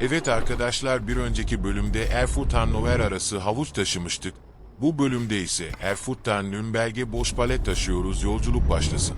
Evet arkadaşlar bir önceki bölümde Erfurt Hannover arası havuç taşımıştık. Bu bölümde ise Erfurt'tan Nürnberg'e boş palet taşıyoruz yolculuk başlasın.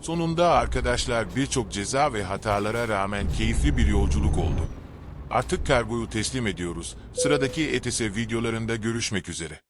Sonunda arkadaşlar birçok ceza ve hatalara rağmen keyifli bir yolculuk oldu. Artık kargoyu teslim ediyoruz. Sıradaki ETS videolarında görüşmek üzere.